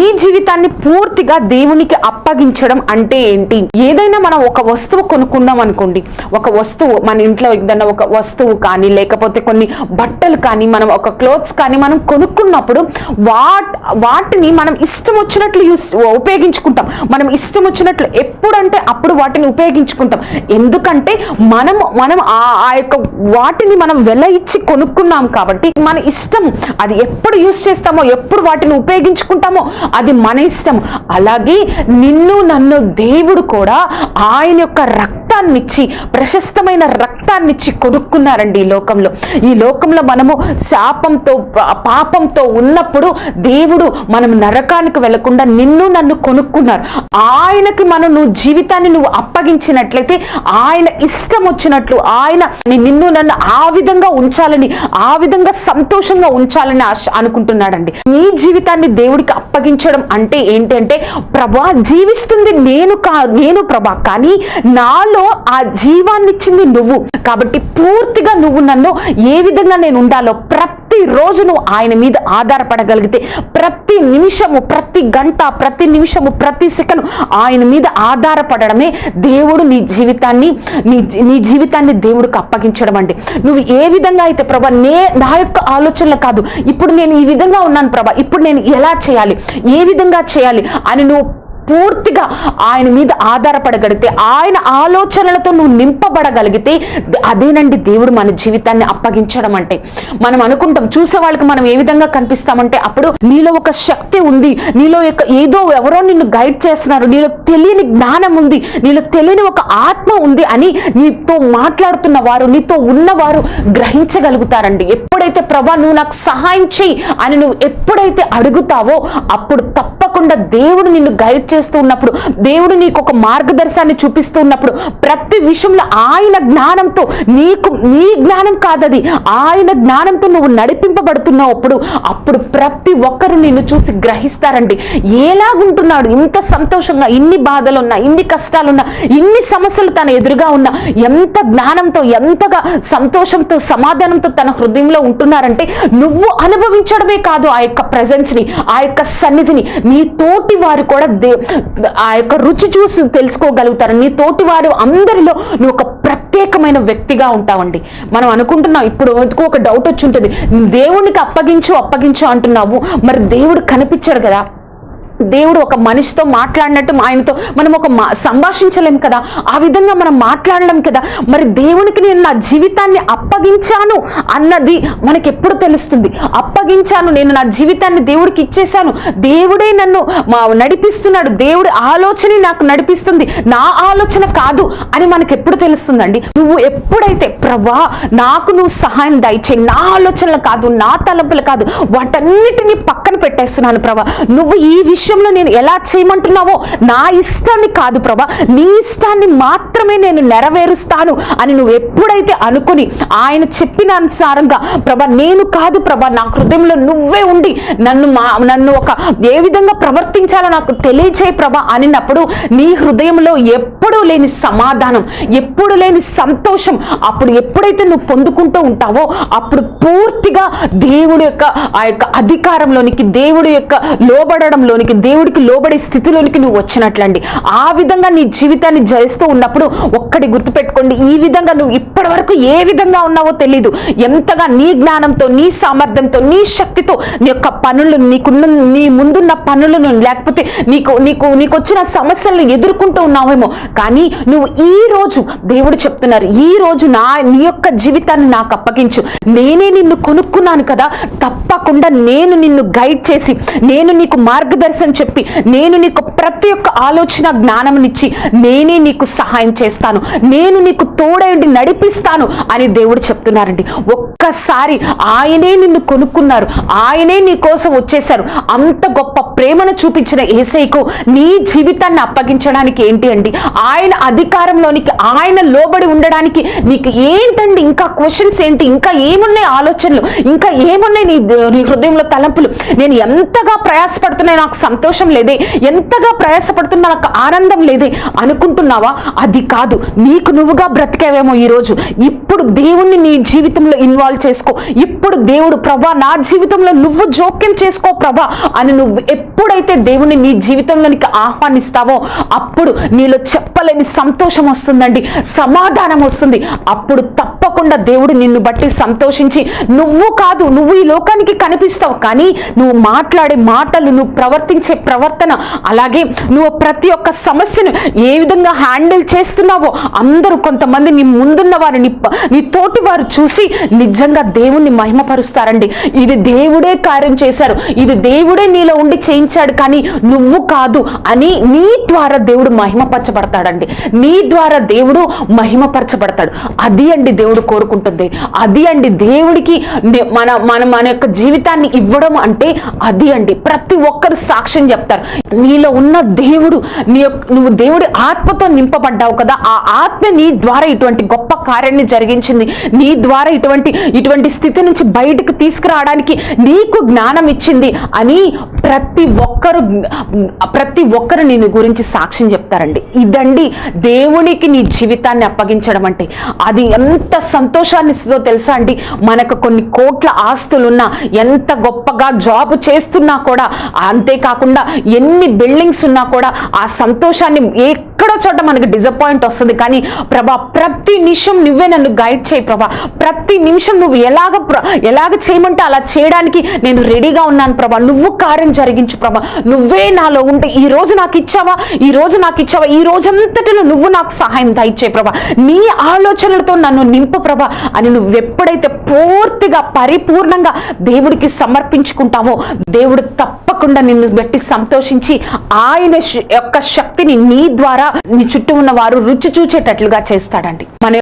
ఈ జీవితాన్ని పూర్తిగా దేవునికి అప్పగించడం అంటే ఏంటి? ఏదైనా మనం ఒక వస్తువు కొనుక్కున్నాం అనుకోండి. ఒక వస్తువు మన ఇంట్లో ఏదైనా ఒక వస్తువు కానీ లేకపోతే కొన్ని బట్టలు కానీ మనం ఒక క్లోత్స్ కానీ మనం కొనుక్కున్నప్పుడు వాట్ వాటిని మనం ఇష్టం వచ్చినట్లు యూస్ ఉపయోగించుకుంటాం. మనం ఇష్టం వచ్చినట్లు ఎప్పుడంటే అప్పుడు వాటిని ఉపయోగించుకుంటాం. ఎందుకంటే మనం మనం ఆ ఆ యొక్క వాటిని మనం వెల ఇచ్చి కొనుక్కున్నాం కాబట్టి మన ఇష్టం అది ఎప్పుడు యూస్ చేస్తామో ఎప్పుడు వాటిని ఉపయోగించుకుంటామో అది మన ఇష్టం. అలాగే నిన్ను నన్ను దేవుడు కూడా ఆయన యొక్క రక్తాన్నిచ్చి ప్రశస్తమైన రక్తాన్నిచ్చి కొనుక్కున్నారండి ఈ లోకంలో. ఈ లోకంలో మనము శాపంతో పా- పాపంతో ఉన్నప్పుడు దేవుడు మనం నరకానికి వెళ్ళకుండా నిన్ను నన్ను కొనుక్కున్నారు. ఆయనకి మనం నువ్వు జీవితాన్ని నువ్వు అప్పగించినట్లయితే ఆయన ఇష్టం వచ్చినట్లు ఆయన నిన్ను నన్ను ఆ విధంగా ఉంచాలని ఆ విధంగా సంతోషంగా ఉంచాలని అనుకుంటున్నాడండి. నీ జీవితాన్ని దేవుడికి జీవించడం అంటే ఏంటంటే ప్రభా జీవిస్తుంది నేను కా నేను ప్రభా కానీ నాలో ఆ జీవాన్ని ఇచ్చింది నువ్వు. కాబట్టి పూర్తిగా నువ్వు నన్ను ఏ విధంగా నేను ఉండాలో ప్రతి ప్రతి రోజును ఆయన మీద ఆధారపడగలిగితే ప్రతి నిమిషము ప్రతి గంట ప్రతి నిమిషము ప్రతి సెకండ్ ఆయన మీద ఆధారపడడమే దేవుడు నీ జీవితాన్ని నీ జీ- నీ జీవితాన్ని దేవుడికి అప్పగించడం అండి. నువ్వు ఏ విధంగా అయితే ప్రభా నే నా యొక్క ఆలోచనలు కాదు ఇప్పుడు నేను ఈ విధంగా ఉన్నాను ప్రభా ఇప్పుడు నేను ఎలా చేయాలి ఏ విధంగా చేయాలి అని నువ్వు పూర్తిగా ఆయన మీద ఆధారపడగలిగితే ఆయన ఆలోచనలతో నువ్వు నింపబడగలిగితే అదేనండి దేవుడు మన జీవితాన్ని అప్పగించడం అంటే. మనం అనుకుంటాం చూసే వాళ్ళకి మనం ఏ విధంగా కనిపిస్తామంటే అప్పుడు నీలో ఒక శక్తి ఉంది నీలో యొక్క ఏదో ఎవరో నిన్ను గైడ్ చేస్తున్నారు నీలో తెలియని జ్ఞానం ఉంది నీలో తెలియని ఒక ఆత్మ ఉంది అని నీతో మాట్లాడుతున్న వారు నీతో ఉన్నవారు గ్రహించగలుగుతారండి. ఎప్పుడైతే ప్రభా నువ్వు నాకు సహాయం చేయి అని నువ్వు ఎప్పుడైతే అడుగుతావో అప్పుడు కాకుండా దేవుడు నిన్ను గైడ్ చేస్తూ ఉన్నప్పుడు దేవుడు నీకు ఒక మార్గదర్శనాన్ని చూపిస్తూ ఉన్నప్పుడు ప్రతి విషయంలో ఆయన జ్ఞానంతో నీకు నీ జ్ఞానం కాదది ఆయన జ్ఞానంతో నువ్వు నడిపింపబడుతున్నావు అప్పుడు అప్పుడు ప్రతి ఒక్కరు నిన్ను చూసి గ్రహిస్తారండి. ఎలాగుంటున్నాడు ఇంత సంతోషంగా ఇన్ని బాధలు ఉన్నా ఇన్ని కష్టాలున్నా ఇన్ని సమస్యలు తన ఎదురుగా ఉన్నా ఎంత జ్ఞానంతో ఎంతగా సంతోషంతో సమాధానంతో తన హృదయంలో ఉంటున్నారంటే నువ్వు అనుభవించడమే కాదు ఆ యొక్క ప్రజెన్స్ని ఆ యొక్క సన్నిధిని నీ తోటి వారు కూడా దే ఆ యొక్క రుచి చూసి తెలుసుకోగలుగుతారు. నీ తోటి వారు అందరిలో నువ్వు ఒక ప్రత్యేకమైన వ్యక్తిగా ఉంటావండి. మనం అనుకుంటున్నాం ఇప్పుడు ఎందుకు ఒక డౌట్ వచ్చి ఉంటుంది. దేవునికి అప్పగించు అప్పగించు అంటున్నావు. మరి దేవుడు కనిపించాడు కదా. దేవుడు ఒక మనిషితో మాట్లాడినట్టు ఆయనతో మనం ఒక మా- సంభాషించలేం కదా? ఆ విధంగా మనం మాట్లాడలేం కదా? మరి దేవునికి నేను నా జీవితాన్ని అప్పగించాను అన్నది మనకి ఎప్పుడు తెలుస్తుంది. అప్పగించాను నేను నా జీవితాన్ని దేవుడికి ఇచ్చేశాను. దేవుడే నన్ను మా నడిపిస్తున్నాడు. దేవుడి ఆలోచన నాకు నడిపిస్తుంది. నా ఆలోచన కాదు అని మనకి ఎప్పుడు తెలుస్తుందండి? నువ్వు ఎప్పుడైతే ప్రభా నాకు నువ్వు సహాయం దయచేయి. నా ఆలోచనలు కాదు నా తలంపులు కాదు వాటన్నిటిని పక్కన పెట్టేస్తున్నాను ప్రభా. నువ్వు ఈ విషయం విషయంలో నేను ఎలా చేయమంటున్నావో నా ఇష్టాన్ని కాదు ప్రభా. నీ ఇష్టాన్ని మాత్రమే నేను నెరవేరుస్తాను అని నువ్వు ఎప్పుడైతే అనుకుని ఆయన చెప్పిన అనుసారంగా ప్రభా నేను కాదు ప్రభా నా హృదయంలో నువ్వే ఉండి నన్ను మా నన్ను ఒక ఏ విధంగా ప్రవర్తించాలో నాకు తెలియచేయి ప్రభా అనినప్పుడు నీ హృదయంలో ఎప్పుడూ లేని సమాధానం ఎప్పుడు లేని సంతోషం అప్పుడు ఎప్పుడైతే నువ్వు పొందుకుంటూ ఉంటావో అప్పుడు పూర్తిగా దేవుడి యొక్క ఆ యొక్క అధికారంలోనికి దేవుడి యొక్క లోబడడంలోనికి దేవుడికి లోబడే స్థితిలోనికి నువ్వు వచ్చినట్లండి. ఆ విధంగా నీ జీవితాన్ని జయిస్తూ ఉన్నప్పుడు ఒక్కటి గుర్తుపెట్టుకోండి. ఈ విధంగా నువ్వు ఇప్పటి వరకు ఏ విధంగా ఉన్నావో తెలీదు. ఎంతగా నీ జ్ఞానంతో నీ సామర్థ్యంతో నీ శక్తితో నీ యొక్క పనులు నీకున్న నీ ముందున్న పనులను లేకపోతే నీకు నీకు నీకు వచ్చిన సమస్యలను ఎదుర్కొంటూ ఉన్నావేమో. కానీ నువ్వు ఈ రోజు దేవుడు చెప్తున్నారు ఈ రోజు నా నీ యొక్క జీవితాన్ని నాకు అప్పగించు. నేనే నిన్ను కొనుక్కున్నాను కదా. తప్పకుండా నేను నిన్ను గైడ్ చేసి నేను నీకు మార్గదర్శనం చెప్పి నేను నీకు ప్రతి ఒక్క ఆలోచన జ్ఞానమునిచ్చి నేనే నీకు సహాయం చేస్తాను. నేను నీకు తోడైండి నడిపిస్తాను అని దేవుడు చెప్తున్నారండి. ఒక్కసారి ఆయనే నిన్ను కొనుక్కున్నారు. ఆయనే నీ కోసం వచ్చేశారు. అంత గొప్ప ప్రేమను చూపించిన ఏసైకు నీ జీవితాన్ని అప్పగించడానికి ఏంటి అండి? ఆయన అధికారంలోనికి ఆయన లోబడి ఉండడానికి నీకు ఏంటండి? ఇంకా క్వశ్చన్స్ ఏంటి? ఇంకా ఏమున్నాయి ఆలోచనలు? ఇంకా ఏమున్నాయి నీ నీ హృదయంలో తలంపులు? నేను ఎంతగా ప్రయాసపడుతున్నాయి నాకు సంతోషం లేదే? ఎంతగా ప్రయాసపడుతున్నా నాకు ఆనందం లేదే అనుకుంటున్నావా? అది కాదు నీకు నువ్వుగా బ్రతికేవేమో ఈరోజు. ఇప్పుడు దేవుణ్ణి నీ జీవితంలో ఇన్వాల్వ్ చేసుకో. ఇప్పుడు దేవుడు ప్రభా నా జీవితంలో నువ్వు జోక్యం చేసుకో ప్రభా అని నువ్వు ఎప్పుడైతే దేవుణ్ణి నీ జీవితంలోనికి ఆహ్వానిస్తావో అప్పుడు నీలో చెప్పలేని సంతోషం వస్తుందండి సమాధానం వస్తుంది. అప్పుడు తప్పకుండా దేవుడు నిన్ను బట్టి సంతోషించి నువ్వు కాదు నువ్వు ఈ లోకానికి కనిపిస్తావు కానీ నువ్వు మాట్లాడే మాటలు నువ్వు ప్రవర్తించే ప్రవర్తన అలాగే నువ్వు ప్రతి ఒక్క సమస్యను ఏ విధంగా హ్యాండిల్ చేస్తున్నావో అందరూ కొంతమంది నీ ముందున్న వారు నీ నీ తోటి వారు చూసి నిజంగా దేవుణ్ణి మహిమపరుస్తారండి. ఇది దేవుడే కార్యం చేశారు. ఇది దేవుడే నీలో ఉండి చేయించాడు కానీ నువ్వు కాదు అని నీ ద్వారా దేవుడు మహిమపరచబడతాడండి. నీ ద్వారా దేవుడు మహిమపరచబడతాడు. అది అండి దేవుడు కోరుకుంటుంది. అది అండి దేవుడికి మన మన మన యొక్క జీవితాన్ని ఇవ్వడం అంటే అది అండి. ప్రతి ఒక్కరు సాక్ష్యం చెప్తారు. నీలో ఉన్న దేవుడు నీ యొక్క నువ్వు దేవుడి ఆత్మతో నింపబడ్డావు కదా ఆ ఆత్మ నీ ద్వారా ఇటువంటి గొప్ప కార్యాన్ని జరిగించింది. నీ ద్వారా ఇటువంటి ఇటువంటి స్థితి నుంచి బయటకు తీసుకురావడానికి నీకు జ్ఞానం ఇచ్చింది అని ప్రతి ఒక్కరు ప్రతి ఒక్కరు నేను గురించి సాక్ష్యం చెప్తారండి. ఇదండి దేవునికి నీ జీవితాన్ని అప్పగించడం అంటే. అది ఎంత సంతోషాన్ని ఇస్తుందో తెలుసా అండి? మనకు కొన్ని కోట్ల ఆస్తులున్నా ఎంత గొప్పగా జాబ్ చేస్తున్నా కూడా కాకుండా ఎన్ని బిల్డింగ్స్ ఉన్నా కూడా ఆ సంతోషాన్ని ఎక్కడో చోట మనకి డిసప్పాయింట్ వస్తుంది. కానీ ప్రభా ప్రతి నిమిషం నువ్వే నన్ను గైడ్ చేయి ప్రభా. ప్రతి నిమిషం నువ్వు ఎలాగ ప్ర- ఎలాగ చేయమంటే అలా చేయడానికి నేను రెడీగా ఉన్నాను ప్రభా. నువ్వు కార్యం జరిగించు ప్రభా. నువ్వే నాలో ఉంటే ఈ రోజు నాకు ఇచ్చావా? ఈ రోజు నాకు ఇచ్చావా? ఈ రోజంతటిలో నువ్వు నాకు సహాయం దయచే ప్రభా. నీ ఆలోచనలతో నన్ను నింపు ప్రభా అని నువ్వు ఎప్పుడైతే పూర్తిగా పరిపూర్ణంగా దేవుడికి సమర్పించుకుంటావో దేవుడు తప్పకుండా నిన్ను చెప్పి సంతోషించి ఆయన యొక్క శక్తిని నీ ద్వారా నీ చుట్టూ ఉన్న వారు రుచి చూచేటట్లుగా చేస్తాడండి. మన